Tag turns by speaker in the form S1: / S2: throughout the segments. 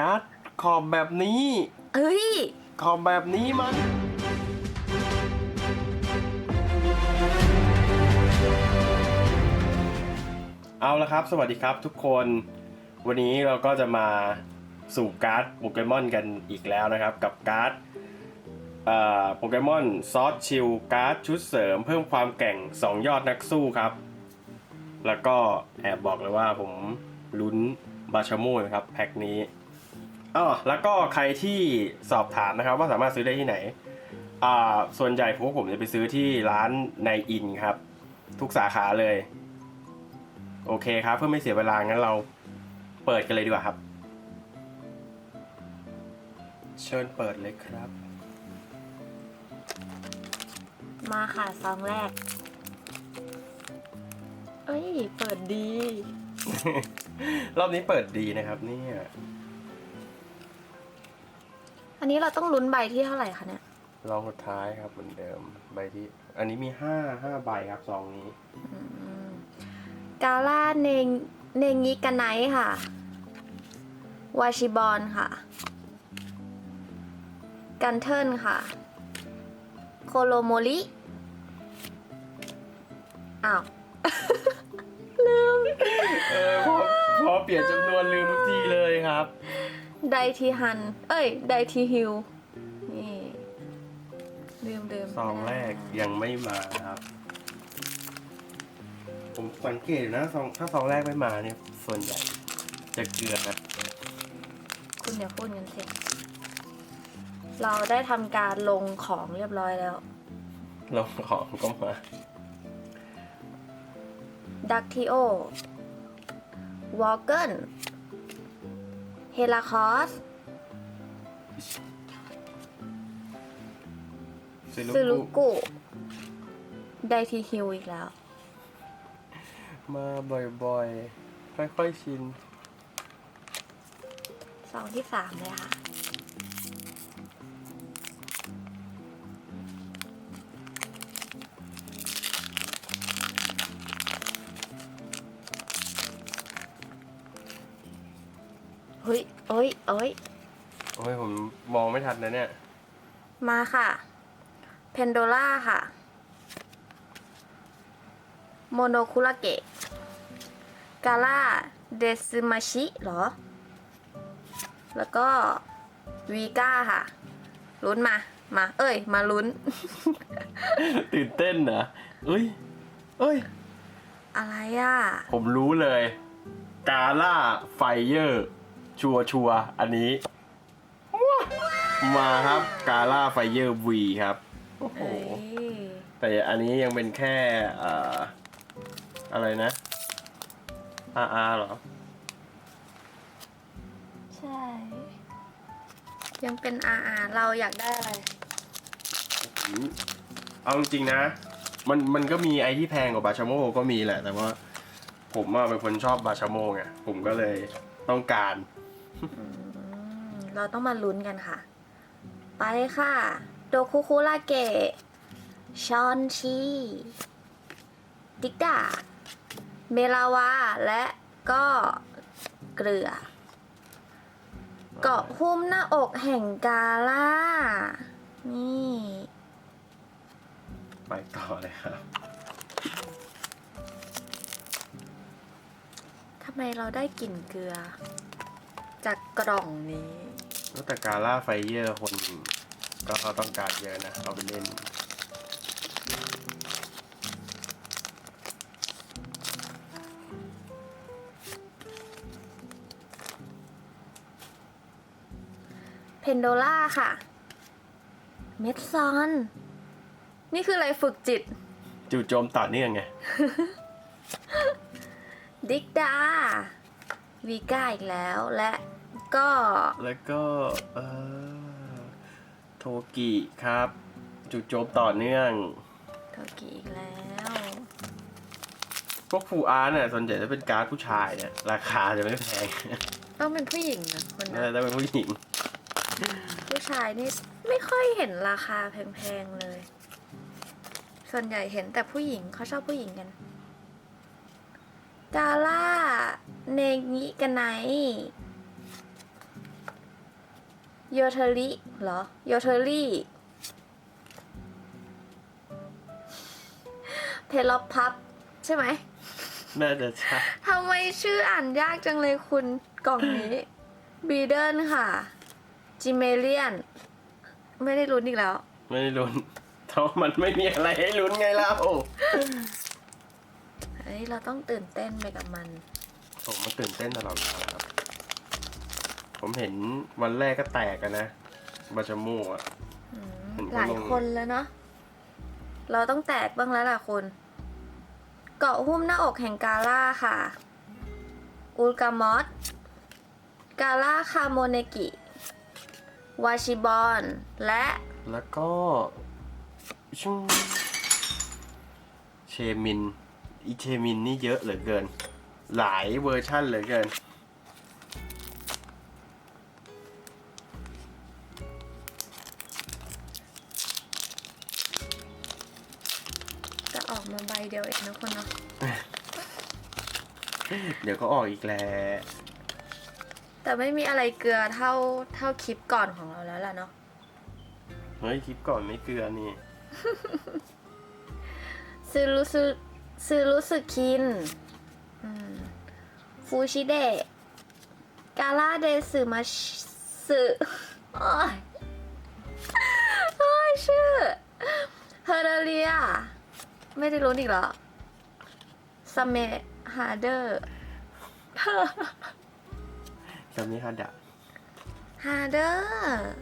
S1: การ์ดขอบแบบนี้
S2: เอ้ย
S1: ขอบแบบนี้มันเอาละครับ สวัสดีครับทุกคน วันนี้เราก็จะมาสู่การ์ดโปเกมอนกันอีกแล้วนะครับ กับการ์ดโปเกมอนซอสชิลการ์ดชุดเสริม เพิ่มความแกร่ง 2 ยอดนักสู้ครับ แล้วก็แอบบอกเลยว่าผมลุ้นบาชาโมนะครับ แพ็คนี้ อ๋อแล้วก็ใครที่สอบถามนะครับว่าสามารถซื้อได้ที่ไหนอ่าส่วนใหญ่พวกผมจะไปซื้อที่ร้านในอินครับ ทุกสาขาเลย โอเคครับ เพื่อไม่เสียเวลางั้นเราเปิดกันเลยดีกว่าครับ เชิญเปิดเลยครับ
S2: มาค่ะซองแรก เอ้ย เปิดดี
S1: รอบนี้เปิดดีนะครับเนี่ย
S2: อันนี้เราต้องลุ้นใบที่เท่าไหร่คะเนี่ย
S1: ลองสุดท้ายครับเหมือนเดิมใบที่ อันนี้มีห้าห้าใบครับซองนี้
S2: กาล่าเนงเนงิกาไนค่ะ วาชิบอนค่ะ กันเทิลค่ะ โคโลโมริ อ้าว
S1: เออพอพอเปลี่ยนจำนวนลืมทุกทีเลยครับ
S2: ไดทีฮัน เอ้ย ไดทีฮิล นี่ลืมลืม
S1: ซองแรกยังไม่มาครับ ผมสังเกตนะซองถ้าซองแรกไม่มาเนี่ย ส่วนใหญ่ จะเกลือนะ
S2: คุณอย่าพูดกันเสร็จเราได้ทำการลงของเรียบร้อยแล้ว
S1: ลงของก็มา
S2: ดักทิโอวอลเกิล เฮลาคอส
S1: ซิ
S2: ซู
S1: ลุ
S2: รุ
S1: กุ
S2: กุไดทีฮิลอีกแล้ว
S1: มาบ่อยๆ ค่อยๆ ชิน
S2: สองที่สามเลยค่ะ เฮ้ยเอ้ยเอ้ย
S1: โอ้ยผมมองไม่ทันนะเนี่ย
S2: มาค่ะ เพนโดล่าค่ะ โมโนคุระเกะ กาล่า เดซึมาชิเหรอ แล้วก็วีก้าค่ะ ลุ้นมา มา เอ้ย มาลุ้น
S1: ตื่นเต้นเหรอเอ้ย เอ้ย
S2: อะไรอะ
S1: ผมรู้เลย กาล่าไฟเยอร์ ชัวชัวร์ๆอันนี้มาครับกาล่าไฟเยอร์วีครับโอ้โห
S2: เอ้ย
S1: แต่อันนี้ยังเป็นแค่เอ่ออะไรนะ RR เหรอ
S2: ใช่ ยังเป็นอาอาเราอยากได้อะไร
S1: อืมเอาจริงๆนะ มันมันก็มีไอที่แพงกว่าบาชาโมก็มีแหละ แต่ว่าผมอะเป็นคนชอบบาชาโมไงผมก็เลยต้องการ
S2: อืม เราต้องมาลุ้นกันค่ะ ไปค่ะ โดคุคุระเกะชอนชีดิกดาเมลาวา และก็เกลือ เกาะหุ้มหน้าอกแห่งกาล่า นี่
S1: ไปต่อเลยครับ
S2: ทำไมเราได้กลิ่นเกลือ จากกล่องนี้
S1: แล้วแต่กาล่าไฟเยอร์คนก็ต้องการเยอะนะ เอาไปเล่น
S2: เพนโดล่าค่ะ เมดซอน นี่คืออะไรฝึกจิต
S1: จู่โจมต่อเนื่องไง
S2: ดิกดาวีก้าอีกแล้วและ ก็
S1: แล้วก็เออโทกิครับจู่โจมต่อเนื่อง
S2: โทกิอีกแล้ว
S1: พวกฟูอาร์เนี่ยส่วนใหญ่จะเป็นการ์ดผู้ชายเนี่ยราคาจะไม่แพง
S2: ต้องเป็นผู้หญิงนะคน
S1: น่า
S2: นะ
S1: จะเป็นผู้หญิง
S2: ผู้ชายนี่ไม่ค่อยเห็นราคาแพงๆเลย ส่วนใหญ่เห็นแต่ผู้หญิงเขาชอบผู้หญิงกันกาล่า เนงิกันไน โยเทอริเหรอ โยเทอรี่ เพลอพับ ใช่ไหม
S1: น่าจะใช่
S2: ทำไมชื่ออ่านยากจังเลยคุณกล่องนี้บีเดิลค่ะ จิเมเลียน ไม่ได้ลุ้นอีกแล้ว
S1: ไม่ได้ลุ้นเพราะมันไม่มีอะไรให้ลุ้นไงเล่า
S2: เฮ้ยเราต้องตื่นเต้นไปกับมัน
S1: ผมมันตื่นเต้นตลอดเวลาครับ ผมเห็นวันแรกก็แตกกันนะบาชามูอะ
S2: อืม
S1: เห็น
S2: หลาย
S1: เขาลง
S2: คนแล้วเนาะเราต้องแตกบ้างแล้วล่ะคุณ เกาะหุ้มหน้าอกแห่งกาล่าค่ะอุลกามอสกาล่าคาโมเนกิ วาชิบอน และ
S1: แล้วก็ชุงเชมิน อีเชมินนี่เยอะเหลือเกิน หลายเวอร์ชั่นเหลือเกิน
S2: ออกมาใบเดียวเองนะคุณเนาะ
S1: เดี๋ยวก็ออกอีกแล้ว
S2: แต่ไม่มีอะไรเกลือเท่าเท่าคลิปก่อนของเราแล้วล่ะเนาะ
S1: เฮ้ยคลิปก่อนไม่เกลือนี่
S2: ซื้อรู้สึกซื้อรู้สึกคินอืมฟูชิเดะกาล่าเดซึมาสึโอ้ยโอ้ยชื่อเฮอร์เรีย ไม่ได้รู้อีกเหรอสเมฮาเดอร์
S1: จำนี้ฮาดะ
S2: ฮาเดอร์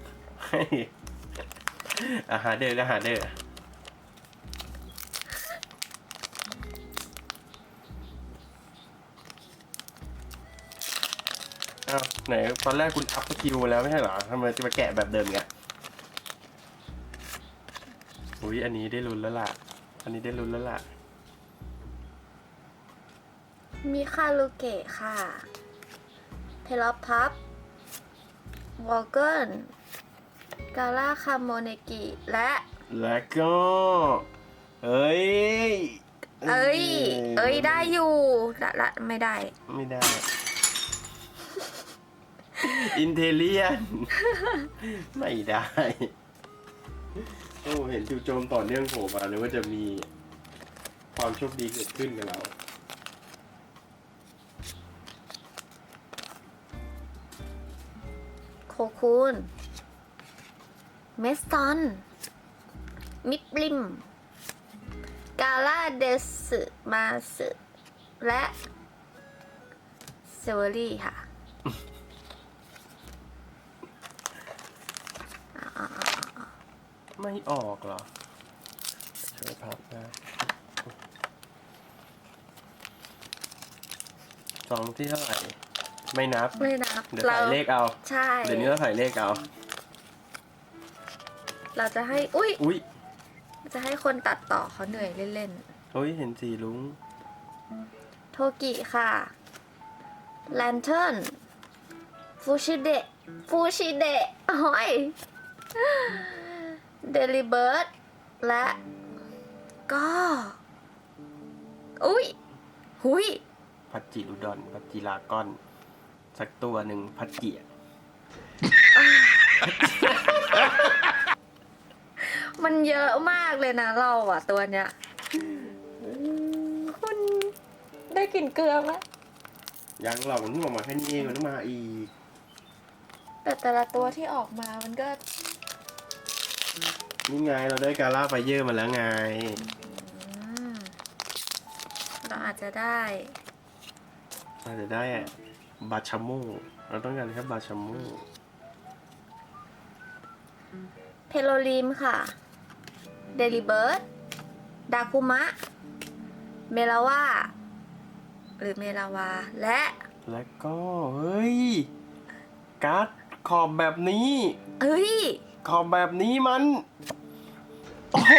S1: เฮ้ยอาหาเดอร์แล้วหาเดอร์อ้าวไหนตอนแรกคุณอัพสกิลมาแล้วไม่ใช่เหรอทำไมจะมาแกะแบบเดิมอีกอะอุ้ยอันนี้ได้ลุ้นแล้วล่ะ อันนี้ได้ลุ้นแล้วล่ะ
S2: มิคาลูเกะค่ะเพลอพับวอลเกิลกาล่าคาโมเนกิ และ
S1: แล้วก็เอ้ย
S2: เอ้ย เอ้ยได้อยู่ละละไม่ได้
S1: ไม่ได้ อินเทเลียน ไม่ได้โอ้เห็นจู่โจมต่อเนื่องโผล่มาเลยว่าจะมีความโชคดีเกิดขึ้นกับเรา
S2: โคคูนเมสตอน มิดบลิม กาลาเดสมาสและเซเวอรี่ค่ะ
S1: ไม่ออกเหรอ ช่วยพับนะสองที่เท่าไหร่ ไม่นับ
S2: ไม่นับ
S1: เดี๋ยวใส่เลขเอา
S2: ใช่
S1: เดี๋ยวนี้เราใส่เลขเอา
S2: เราจะให้ อุ้ย
S1: อุ้ย
S2: จะให้คนตัดต่อเขาเหนื่อยเล่น
S1: อุ้ย เห็นสีลุง
S2: ๆโทกิค่ะ แลนเทิร์น ฟูชิเดะ ฟูชิเดะโอ้ย เดลิเบิร์ดและก็ อุ้ยหุย
S1: พัดจิรุดอนพัดจิลากอน สักตัวหนึ่งพัดเกีย
S2: มันเยอะมากเลยนะเราอะตัวเนี้ยคุณได้กลิ่นเกลือไหม
S1: ยังหรอกมันเพิ่งออกมาแค่นี้เองมันต้องมาอีก
S2: แต่แต่ละตัวที่ออกมามันก็
S1: นี่ไงเราได้กาล่าไฟเยอร์มาแล้วไง
S2: อืมเราอาจจะได้
S1: เราจะได้อะบาชาโมเราต้องการแค่บาชาโม
S2: เพโลลิมค่ะ เดลิเบิร์ดดาคุมะ เมลาวาหรือเมลาวา และ
S1: แล้วก็ เฮ้ย การ์ดขอบแบบนี้
S2: เอ้ย
S1: ขอบแบบนี้มัน โอ้โห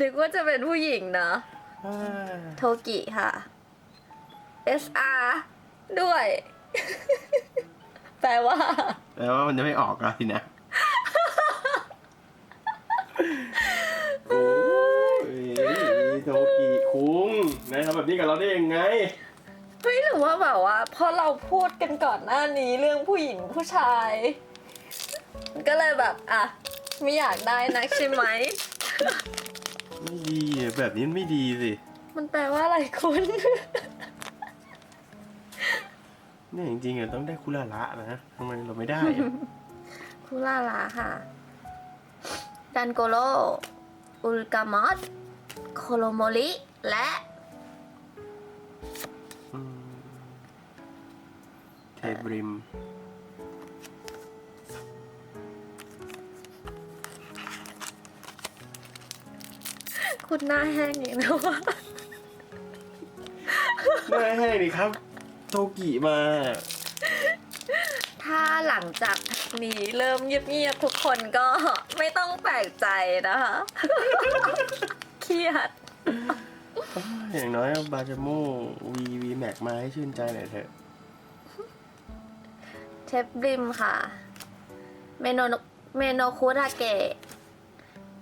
S2: นึกว่าจะเป็นผู้หญิงนะ โทกิค่ะ SR ด้วย แปลว่า
S1: แล้วว่ามันจะไม่ออกแล้วสินะโอ้ยโทกิคุงนายทำแบบนี้กับเราได้ยังไง
S2: เฮ้ยหรือว่าแบบว่าพอเราพูดกันก่อนหน้านี้เรื่องผู้หญิงผู้ชาย ก็เลยแบบอะไม่อยากได้นักใช่ไหม
S1: ไม่ดีอะแบบนี้ไม่ดีสิ
S2: มันแปลว่าอะไรคุณ
S1: เนี่ยจริงๆอะต้องได้คุลาระนะทำไมเราไม่ได้อะ
S2: คุลาลาค่ะ ดันโกโล อุลกามอสโคโลโมลิ และ
S1: เทบริม
S2: คุณหน้าแห้งอีกแล้วว่า
S1: ได้ให้ดิครับ โตกิมา
S2: ถ้าหลังจากนี้เริ่มเงียบๆทุกคนก็ไม่ต้องแปลกใจนะคะเครียด
S1: อย่างน้อยบาจาโม่วีวีแม็กมาให้ชื่นใจหน่อยเถอะ
S2: เชฟบริมค่ะ เมโนเมโนคุราเกะ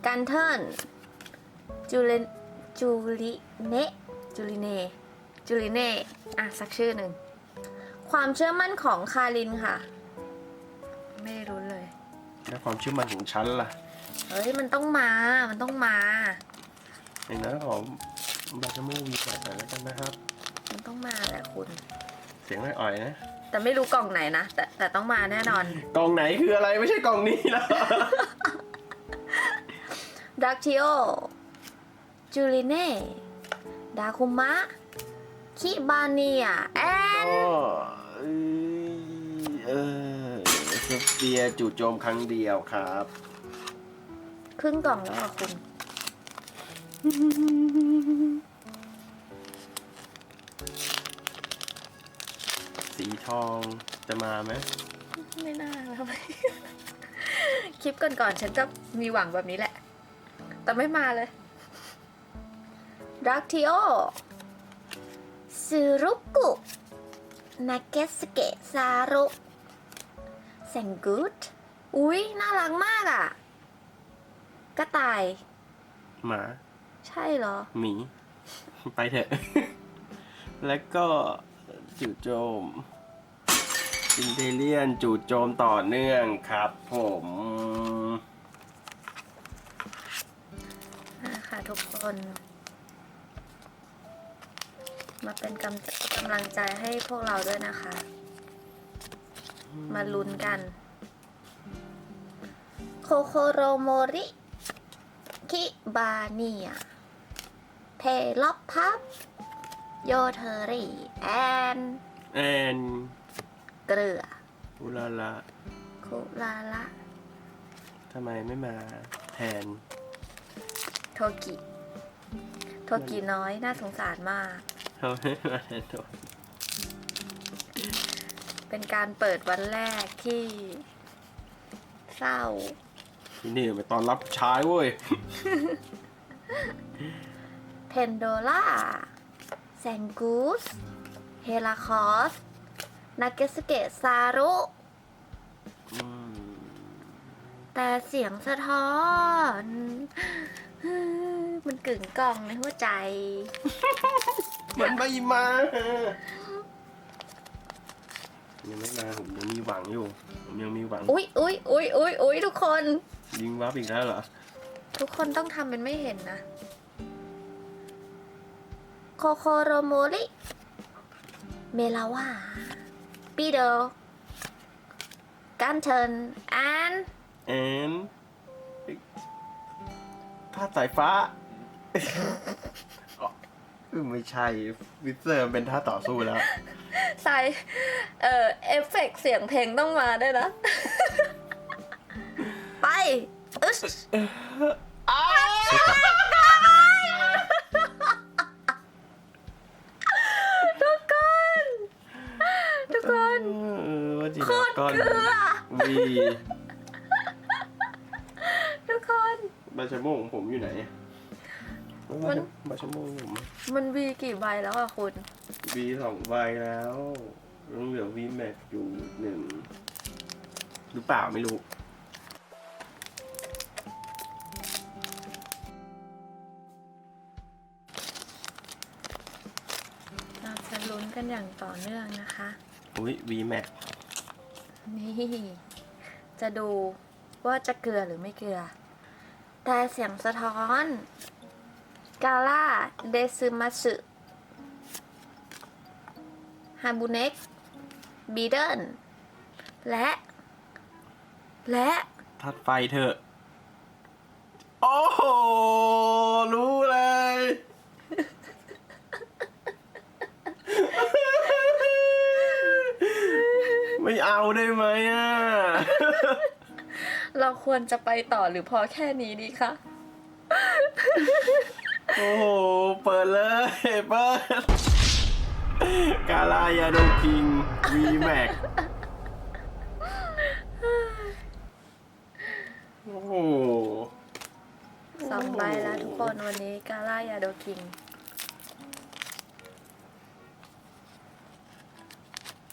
S2: กันเทิลจูเลจูลิเนะจูลิเนจูลิเน่อะ สักชื่อหนึ่ง ความเชื่อมั่นของคารินค่ะ ไม่รู้เลย
S1: และความเชื่อมั่นของฉันล่ะ
S2: เฮ้ย มันต้องมา มันต้องมา
S1: อย่างน้อยขอบาจาโม่วีแม็กหน่อยแล้วกันนะครับ
S2: มันต้องมาแหละคุณ
S1: เสียงอ่อยๆนะ
S2: แต่ไม่รู้กล่องไหนนะ แต่แต่ต้องมาแน่นอน
S1: กล่องไหนคืออะไรไม่ใช่กล่องนี้แล้ว
S2: ดักทิโอ จูลิเน่ ดาคุมะ คิบาเนีย แอน
S1: ก็เอ้ยเออเซเปียจู่โจมครั้งเดียวครับ
S2: ครึ่งกล่องแล้วอะคุณ
S1: สีทองจะมาไหม
S2: ไม่น่าแล้วคลิปก่อนๆฉันก็มีหวังแบบนี้แหละ แต่ไม่มาเลยดักทิโอซูรุกุนาเกสเกะซารุแซงกูดอุ๊ย น่ารักมากอะ กระต่าย
S1: หมา
S2: ใช่เหรอ
S1: หมี ไปเถอะ แล้วก็ จู่โจมอินเทเลียนจู่โจมต่อเนื่องครับผม
S2: นะคะทุกคน มาเป็นกำกำลังใจให้พวกเราด้วยนะคะ มาลุ้นกัน โคโคโรโมริ คิบาเนียเทลอปพับ โยเทอรี่แอน
S1: แอน
S2: เกลือ
S1: อุลาลา
S2: คุลาละ
S1: ทำไมไม่มาแทน
S2: โทกิโทกิน้อยน่าสงสารมาก
S1: เขาไม่มาแทนตัว
S2: เป็นการเปิดวันแรกที่ เศร้า
S1: ที่นี่ไปตอนรับชายเว้ย
S2: เพนโดล่า แซงกูสเฮลาคอสนาเกสเกะซารุ
S1: อืม
S2: แต่เสียงสะท้อน มันกึ่งกล่องในหัวใจ
S1: มันไม่มายังไม่มาผมยังมีหวังอยู่ ผมยังมีหวัง
S2: อุ๊ยอุ๊ยอุ๊ยอุ๊ยอุ๊ยทุกคน
S1: ยิงวับอีกแล้วเหรอ
S2: ทุกคนต้องทำเป็นไม่เห็นนะโคโคโรโมริ เมลาวาปีโดกันเทินแอน
S1: แอนท่าสายฟ้าอ๋อไม่ใช่วิเซอร์เป็นท่าต่อสู้แล้ว
S2: ใส่เอ่อเอฟเฟกต์เสียงเพลงต้องมาด้วยนะ ไปอึชทุ
S1: จี
S2: โคตร
S1: ก้อน
S2: เกลือ
S1: วี
S2: ทุกคน
S1: บาชาโมของผมอยู่ไหน
S2: มัน
S1: บาชาโมผม
S2: มันวีกี่ใบแล้วอะคุณ
S1: วีสองใบแล้วยังเหลือวีแม็กอยู่หนึ่งหรือเปล่าไม่รู้
S2: เราจะลุ้นนกันอย่างต่อเนื่องนะคะ
S1: อุ้ย VMAX
S2: นี่จะดูว่าจะเกลือหรือไม่เกลือ แต่เสียงสะท้อน กาล่า เดซึมัสึฮาบุเน็กบีเดิลและ และ
S1: ทัดไฟเถอะ โอ้โห รู้เลย ไม่เอาได้ไหมอะ
S2: เราควรจะไปต่อหรือพอแค่นี้ดีคะ
S1: โอ้โห เปิดเลยเปิดกาลายาโดคิง VMAX โอ้โห
S2: สองใบแล้วทุกคนวันนี้กาล่ายาโดคิง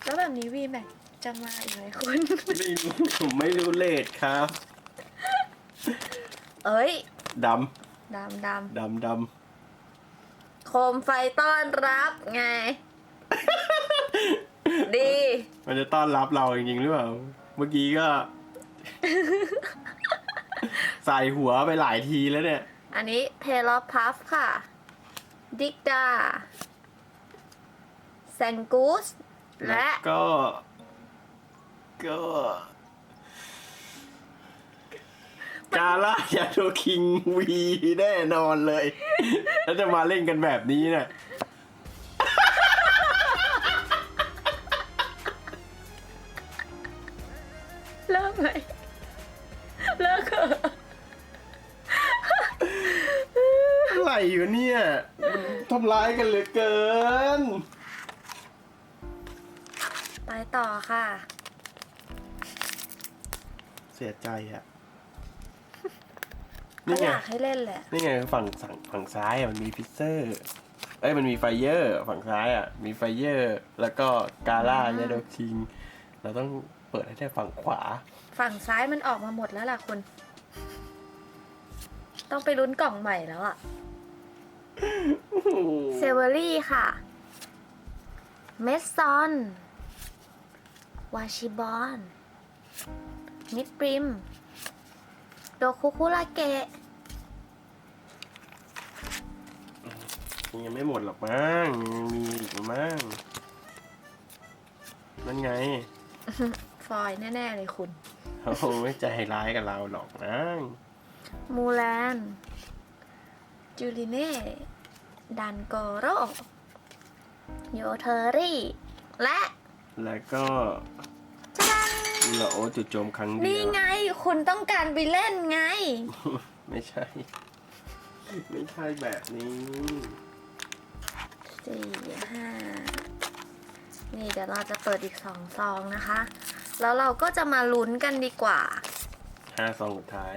S2: แล้วแบบนี้วีแม็ก จะมาอีกไหมคุณ
S1: ไม่รู้ผมไม่รู้เลทครับ
S2: เอ้ย
S1: ด
S2: ดำดำ
S1: ดำดำ
S2: โคมไฟต้อนรับไง ดีำ
S1: มันจะต้อนรับเราจริงๆหรือเปล่า เมื่อกี้ก็ ใส่หัวไปหลายทีแล้วเนี่ย
S2: อันนี้เพลอพัฟค่ะ ดิกดาแซงกูสและ
S1: ก็ ก็กาล่ายาโดคิงวีแน่นอนเลย แล้วจะมาเล่นกันแบบนี้เนี่ย
S2: เลิกไหมเลิกเถอะ
S1: อะไรอยู่เนี่ยมันทำร้ายกันเหลือเกิน
S2: ไปต่อค่ะ
S1: เสียใจอะ
S2: ก็
S1: นี่
S2: อ
S1: ไง
S2: ยากให้เล่นแหละ
S1: นี่ไงฝั่งฝั่งฝั่งซ้ายอะมันมีพิเซอร์ เอ้ยมันมีไฟเยอร์ฝั่งซ้ายอะมีไฟเยอร์ แล้วก็กาล่า
S2: อ่า
S1: ยาโดคิง เราต้องเปิดให้ได้ฝั่งขวา
S2: ฝั่งซ้ายมันออกมาหมดแล้วล่ะคุณ ต้องไปลุ้นกล่องใหม่แล้วอะเซเวอรี่ค่ะ เมสซอน วาชิบอน มิดปริม โดคุคุระเกะ
S1: ยังไม่หมดหรอกมั้งยังมีอีกมั้งนั่นไง
S2: ฟอยแน่ ๆ เลยคุณ
S1: เขาคงไม่ใจร้ายกับเราหรอกนะ
S2: มูแลนจูลิเน่ดันโกโรโยเทอรี่ และ
S1: แล้วก็
S2: จั น
S1: อุลาโอจุดโจมครั้งเดี
S2: นี่
S1: ยว
S2: ไงคุณต้องการไปเล่นไง
S1: ไม่ใช่ ไม่ใช่แบบนี้
S2: สี่ห้านี่เดี๋ยวเราจะเปิดอีกสองซองนะคะ แล้วเราก็จะมาลุ้นกันดีกว่า
S1: ห้าซองสุดท้าย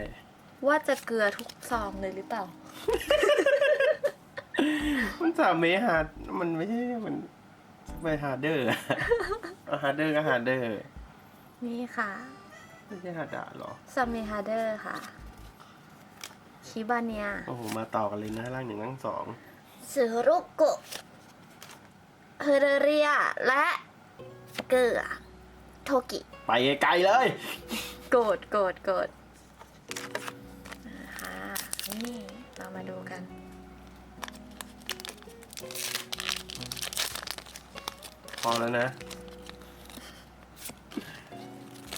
S1: ว่า
S2: จะเกลือทุกซองเลยหรือเปล่า
S1: มันสามเมฮาดมันไม่ใช่ มันไปฮาเดอร์ฮาร์เดอร์ก็ฮาเดอร์
S2: นี่ค่ะ
S1: ไม่ใช่ฮาร์ดาหรอ
S2: ซัมเมฮาเดอร์ค่ะ ชิบาเนีย
S1: โอ้โห มาต่อกันเลยนะร่างหนึ่งร่างสอง
S2: สือรุกโกะเฮเรเรีย และเกลือโทกิ
S1: ไปไกลๆเลย
S2: โกดโกดโกดนะคะนี่เรามาดูกัน
S1: พอแล้วนะ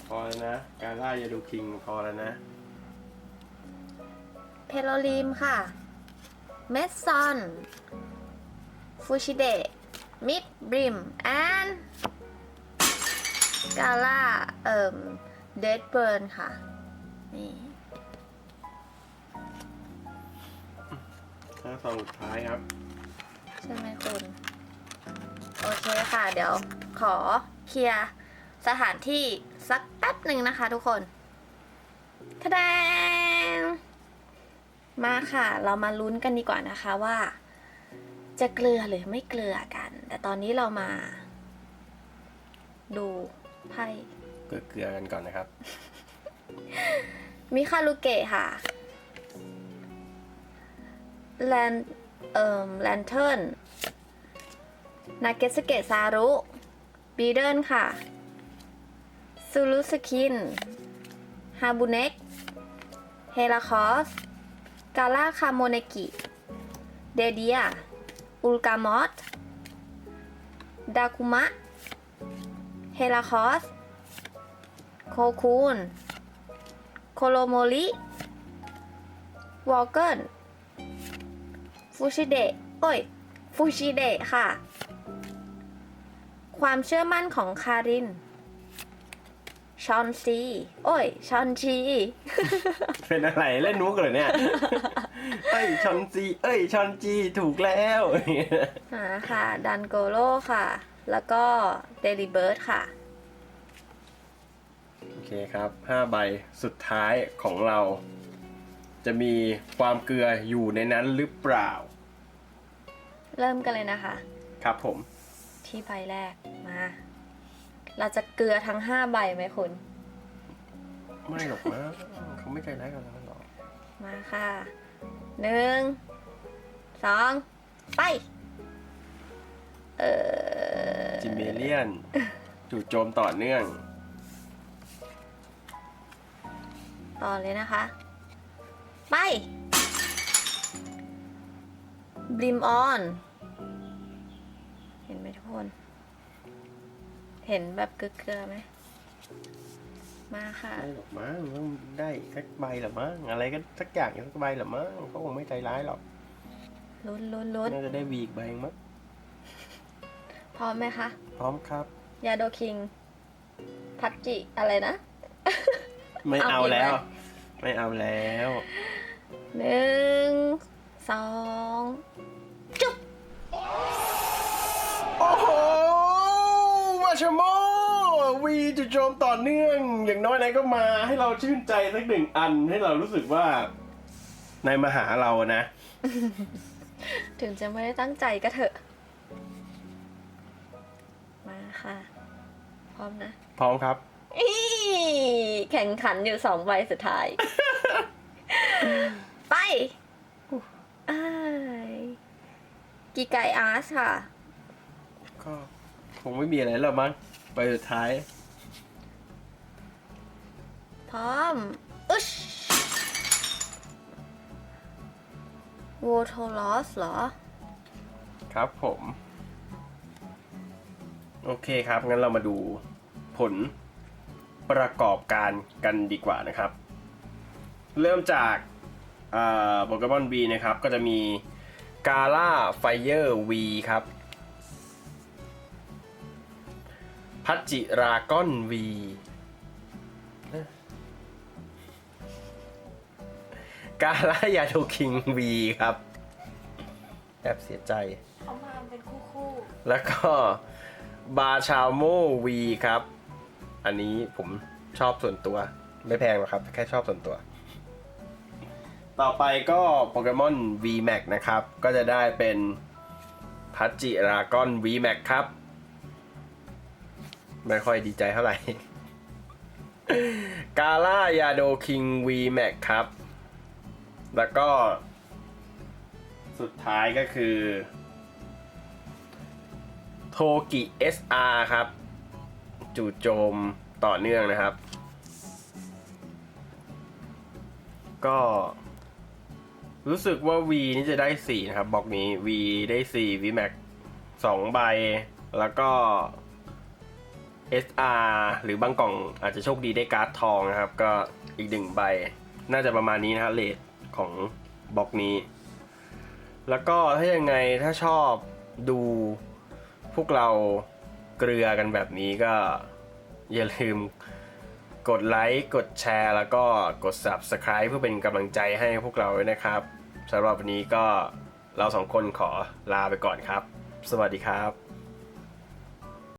S1: พอแล้วนะ การล่ายาดูคิงพอแล้วนะ
S2: เพโลลีมค่ะ เมสซอน ฟูชิเดะ มิดบริม แอนกาล่า เอ่ม เดดเบิร์นค่ะ นี่
S1: ห้าซองสุดท้ายครับ
S2: ใช่ไหมคุณ โอเคค่ะ เดี๋ยวขอเคลียร์ สถานที่สักแป๊บหนึ่งนะคะทุกคนทะแดงมาค่ะ เรามาลุ้นกันดีกว่านะคะว่า จะเกลือหรือไม่เกลือกัน แต่ตอนนี้เรามา ดูไพ่
S1: เกลือๆกันก่อนนะครับ
S2: มิคารุเกะค่ะแลนเอ่อแลนเทิร์นนาเกสเกะซารุบีเดิลค่ะ ซูรุสคิน ฮาบุเน็ก เฮราคอส กาล่าคาโมเนกิ เดเดีย อุลกามอสดาคุมะ เฮราคอส โคคูน โคโลโมริวอลเกิลฟูชิเดะโอ้ย ฟูชิเดะค่ะ ความเชื่อมั่นของคาริน ชอนซีโอ้ยชอนชี
S1: เป็นอะไรเล่นนุกเหรอเนี่ย เอ้ยชอนจีเอ้ยชอนจีถูกแล้ว
S2: หาค่ะ ดันโกโลค่ะ แล้วก็เดลิเบิร์ดค่ะ
S1: โอเคครับห้าใบสุดท้ายของเรา จะมีความเกลืออยู่ในนั้นหรือเปล่า
S2: เริ่มกันเลยนะคะ
S1: ครับผม
S2: ที่ใบแรกมา เราจะเกลือทั้ง5ใบไหมคุณ
S1: ไม่หรอกนะเขาไม่ใจร้ายกับเราหรอก
S2: มาค่ะหนึ่งสองไป เออ
S1: จิมเมเลียนจู่โจมต่อเนื่อง
S2: ต่อเลยนะคะ ไปบลิมออน เห็นไหมทุกคน เห็นแบบเกลือๆไหม มาค่ะ
S1: ไม่หรอกมั้งต้องได้สักใบหรือมั้งอะไรก็สักอย่างสักใบหรือมั้งเขาคงไม่ใจร้ายหรอก
S2: ลุ้นลุ้นลุ้น
S1: น่าจะได้วีอีกใบเองมั้ง
S2: พร้อมไหมคะ
S1: พร้อมครับ
S2: ยาโดคิง พัตจิ อะไรนะ
S1: ไม่
S2: เอา
S1: เอา
S2: อีกไหม
S1: แล้ว ไม่เอาแล้ว
S2: หนึ่ง สองจุ๊บ
S1: โอ้โหมา ชโมวีจู่โจมต่อเนื่อง อย่างน้อยนายก็มาให้เราชื่นใจสักหนึ่งอันให้เรารู้สึกว่านายมาหาเรานะ
S2: ถึงจะไม่ได้ตั้งใจก็เถอะ มาค่ะ พร้อมนะ
S1: พร้อมครับ
S2: อีแข่งขันอยู่สองใบสุดท้าย ไปอ้ายกีไกอาร์สค่ะ
S1: ก็ คงไม่มีอะไรแล้วมั้งไปสุดท้าย
S2: พร้อม อึชโวโทลอสเหรอ
S1: ครับผม โอเคครับ งั้นเรามาดูผลประกอบการกันดีกว่านะครับ เริ่มจากโปเกมอน V นะครับ ก็จะมีกาล่าไฟเ r อร์ V ครับ พัจิราก้อน V กาล่ายาโดคิง V ครับ แอบเสียใจ
S2: เขามาเป็นคู่คู่
S1: แล้วก็บาชาโมวีครับ อันนี้ผมชอบส่วนตัว ไม่แพงหรอกครับ แค่ชอบส่วนตัว ต่อไปก็โปเกมอน VMAX นะครับ ก็จะได้เป็นพัจิรากอน VMAX ครับ ไม่ค่อยดีใจเท่าไหร่ กาล่ายาโดคิง VMAX ครับ แล้วก็ สุดท้ายก็คือ โทกิ SR ครับ จู่โจมต่อเนื่องนะครับ ก็ รู้สึกว่า V นี่จะได้ 4 นะครับบล็อกนี้ V ได้ 4 VMAX 2 ใบ แล้วก็ SR หรือบางกล่องอาจจะโชคดีได้การ์ดทองนะครับ ก็อีกหนึ่งใบ น่าจะประมาณนี้นะครับเลทของบล็อกนี้ แล้วก็ถ้ายังไงถ้าชอบดูพวกเราเกลือกันแบบนี้ก็อย่าลืมกดไลค์ กดแชร์ แล้วก็กด Subscribe เพื่อเป็นกำลังใจให้พวกเราด้วยนะครับสำหรับวันนี้ก็เราสองคนขอลาไปก่อนครับ สวัสดีครับ